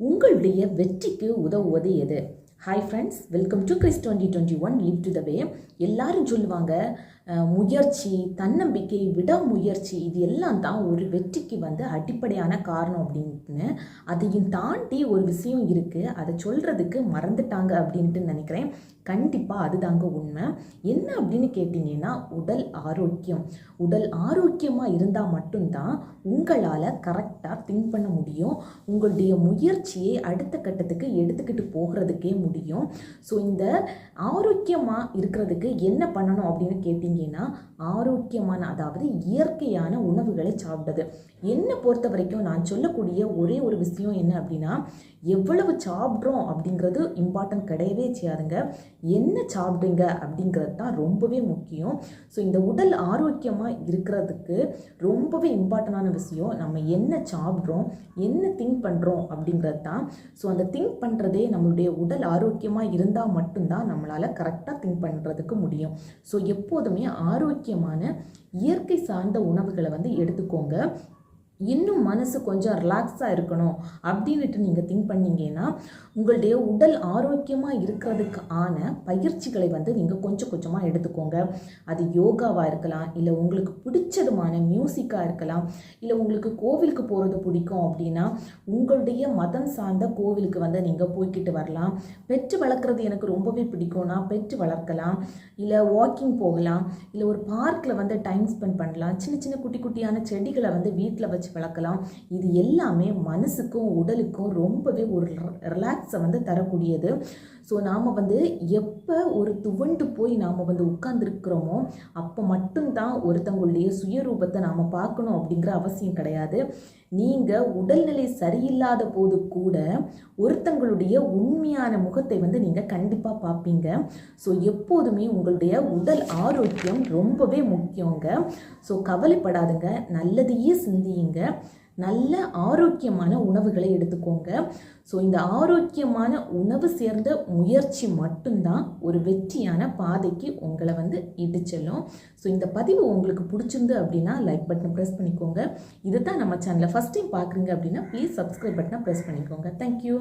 உங்களுடைய வெற்றிக்கு உதவுவது எது? Hi friends welcome to Chris twenty twenty one live to the way எல்லாரும் சொல்லுவாங்க முயற்சி தன்னம்பிக்கை விடாமுயற்சி இது எல்லாம் தான் ஒரு வெற்றிக்கு வந்து அடிப்படையான காரணம் அப்படின்னு. அதையும் தாண்டி ஒரு விஷயம் இருக்குது அதை சொல்கிறதுக்கு மறந்துட்டாங்க அப்படின்ட்டு நினைக்கிறேன். கண்டிப்பாக அதுதாங்க உண்மை. என்ன அப்படின்னு கேட்டிங்கன்னா உடல் ஆரோக்கியம். உடல் ஆரோக்கியமாக இருந்தால் மட்டும்தான் உங்களால் கரெக்டாக திங்க் பண்ண முடியும். உங்களுடைய முயற்சியை அடுத்த கட்டத்துக்கு எடுத்துக்கிட்டு போகிறதுக்கே முடியும் முடியும். ஸோ இந்த ஆரோக்கியமாக இருக்கிறதுக்கு என்ன பண்ணணும் அப்படின்னு கேட்டிங்கன்னா ஆரோக்கியமான அதாவது இயற்கையான உணவுகளை சாப்பிடுது என்னை பொறுத்த வரைக்கும் நான் சொல்லக்கூடிய ஒரே ஒரு விஷயம் என்ன அப்படின்னா எவ்வளவு சாப்பிட்றோம் அப்படிங்கிறது இம்பார்ட்டன்ட் கிடையவே செய்யாதுங்க. என்ன சாப்பிடுங்க அப்படிங்கிறது தான் ரொம்பவே முக்கியம். ஸோ இந்த உடல் ஆரோக்கியமாக இருக்கிறதுக்கு ரொம்பவே இம்பார்ட்டண்டான விஷயம் நம்ம என்ன சாப்பிட்றோம் என்ன திங்க் பண்ணுறோம் அப்படிங்கிறது தான். ஸோ அந்த திங்க் பண்ணுறதே நம்மளுடைய உடல் ஆரோக்கியமாக இருந்தால் மட்டும்தான் நம்மளால் கரெக்டாக திங்க் பண்ணுறதுக்கு முடியும். ஸோ எப்போதுமே ஆரோக்கியமான இயற்கை சார்ந்த உணவுகளை வந்து எடுத்துக்கோங்க. இன்னும் மனசு கொஞ்சம் ரிலாக்ஸாக இருக்கணும் அப்படின்னுட்டு நீங்கள் திங்க் பண்ணிங்கன்னா உங்களுடைய உடல் ஆரோக்கியமாக இருக்கிறதுக்கு ஆன பயிற்சிகளை வந்து நீங்கள் கொஞ்சம் கொஞ்சமாக எடுத்துக்கோங்க. அது யோகாவாக இருக்கலாம் இல்லை உங்களுக்கு பிடிச்சதுமான மியூசிக்காக இருக்கலாம் இல்லை உங்களுக்கு கோவிலுக்கு போகிறது பிடிக்கும் அப்படின்னா உங்களுடைய மதம் சார்ந்த கோவிலுக்கு வந்து நீங்கள் போய்க்கிட்டு வரலாம். பெற்று வளர்க்குறது எனக்கு ரொம்பவே பிடிக்கும்னா பெற்று வளர்க்கலாம் இல்லை வாக்கிங் போகலாம் இல்லை ஒரு பார்க்கில் வந்து டைம் ஸ்பெண்ட் பண்ணலாம். சின்ன சின்ன குட்டி குட்டியான செடிகளை வந்து வீட்டில் வச்சு வளர்க்கலாம். இது எல்லாமே மனசுக்கும் உடலுக்கும் ரொம்பவே ஒரு ரிலாக்ஸை வந்து தரக்கூடியது. ஸோ நாம் வந்து எப்போ ஒரு துவண்டு போய் நாம் வந்து உட்கார்ந்துருக்கிறோமோ அப்போ மட்டும்தான் ஒருத்தவங்களுடைய சுயரூபத்தை நாம் பார்க்கணும் அப்படிங்கிற அவசியம் கிடையாது. நீங்கள் உடல்நிலை சரியில்லாத போது கூட ஒருத்தங்களுடைய உண்மையான முகத்தை வந்து நீங்கள் கண்டிப்பாக பார்ப்பீங்க. ஸோ எப்போதுமே உங்களுடைய உடல் ஆரோக்கியம் ரொம்பவே முக்கியங்க. ஸோ கவலைப்படாதுங்க. நல்லதையே சிந்தியுங்க. நல்ல ஆரோக்கியமான உணவுகளை எடுத்துக்கோங்க. ஸோ இந்த ஆரோக்கியமான உணவு சேர்ந்த முயற்சி மட்டும்தான் ஒரு வெற்றியான பாதைக்கு உங்களை வந்து இட்டு செல்லும். ஸோ இந்த பதிவு உங்களுக்கு பிடிச்சிருந்து அப்படின்னா லைக் பட்டனை ப்ரெஸ் பண்ணிக்கோங்க. இது தான் நம்ம சேனலை ஃபஸ்ட் டைம் பார்க்குறீங்க அப்படின்னா ப்ளீஸ் சப்ஸ்கிரைப் பட்டனை ப்ரெஸ் பண்ணிக்கோங்க. Thank you